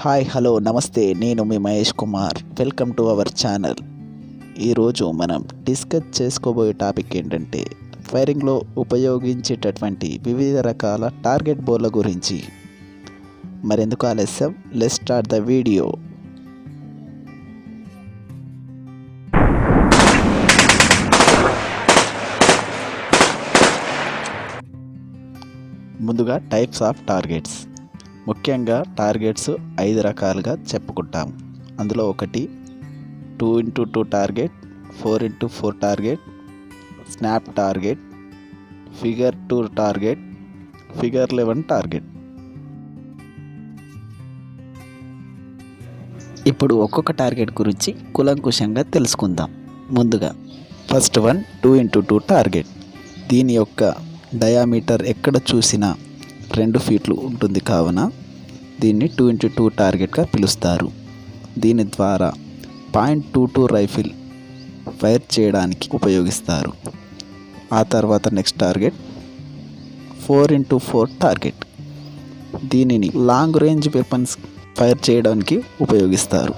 Hi hello నమస్తే నేను మీ Mahesh Kumar. Welcome to our channel ఈరోజు మనం డిస్కస్ చేసుకోబోయే టాపిక్ ఏంటంటే ఫైరింగ్లో ఉపయోగించేటటువంటి వివిధ రకాల టార్గెట్ బోర్ల గురించి. మరెందుకు ఆలస్యం? లెస్ స్టార్ట్ ద వీడియో ముందుగా టైప్స్ ఆఫ్ టార్గెట్స్ ముఖ్యంగా టార్గెట్స్ ఐదు రకాలుగా చెప్పుకుంటాం. అందులో ఒకటి two into two target four into four target snap target figure two target figure eleven target. ఇప్పుడు ఒక్కొక్క టార్గెట్ గురించి కులంకుశంగా తెలుసుకుందాం. ముందుగా first one two into two target. దీని యొక్క డయామీటర్ ఎక్కడ చూసినా రెండు ఫీట్లు ఉంటుంది కావున దీన్ని టూ ఇంటూ టూ టార్గెట్గా పిలుస్తారు. దీని ద్వారా point two two rifle fire చేయడానికి ఉపయోగిస్తారు. ఆ తర్వాత next target four into four target దీనిని లాంగ్ రేంజ్ వెపన్స్ ఫైర్ చేయడానికి ఉపయోగిస్తారు.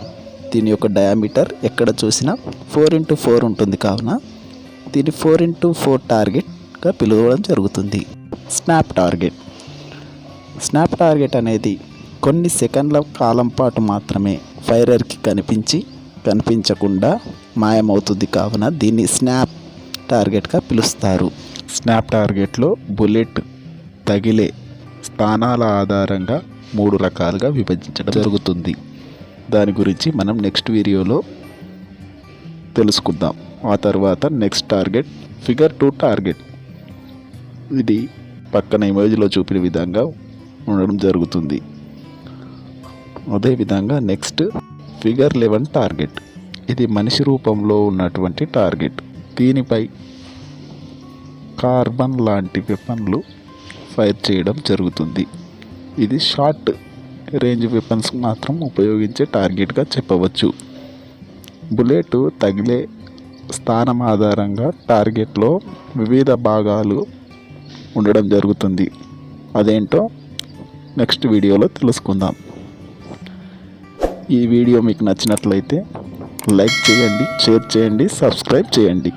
దీని యొక్క డయామీటర్ ఎక్కడ చూసినా ఫోర్ ఇంటూ ఫోర్ ఉంటుంది కావున దీన్ని ఫోర్ ఇంటూ ఫోర్ టార్గెట్గా పిలవడం జరుగుతుంది. స్నాప్ టార్గెట్ స్నాప్ టార్గెట్ అనేది కొన్ని సెకండ్ల కాలం పాటు మాత్రమే ఫైరర్కి కనిపించి కనిపించకుండా మాయమవుతుంది కావున దీన్ని స్నాప్ టార్గెట్గా పిలుస్తారు. స్నాప్ టార్గెట్లో బుల్లెట్ తగిలే స్థానాల ఆధారంగా మూడు రకాలుగా విభజించడం జరుగుతుంది. దాని గురించి మనం నెక్స్ట్ వీడియోలో తెలుసుకుందాం. ఆ తర్వాత next target figure two target. ఇది పక్కన ఇమేజ్లో చూపిన విధంగా ఉండడం జరుగుతుంది. అదేవిధంగా నెక్స్ట్ ఫిగర్ లెవెన్ టార్గెట్. ఇది మనిషి రూపంలో ఉన్నటువంటి టార్గెట్. దీనిపై కార్బన్ లాంటి వెపన్లు ఫైర్ చేయడం జరుగుతుంది. ఇది షార్ట్ రేంజ్ వెపన్స్ మాత్రం ఉపయోగించే టార్గెట్గా చెప్పవచ్చు. బుల్లెట్ తగిలే స్థానం ఆధారంగా టార్గెట్లో వివిధ భాగాలు ఉండడం జరుగుతుంది. అదేంటో నెక్స్ట్ వీడియోలో తెలుసుకుందాం. ఈ వీడియో మీకు నచ్చినట్లయితే లైక్ చేయండి షేర్ చేయండి సబ్స్క్రైబ్ చేయండి.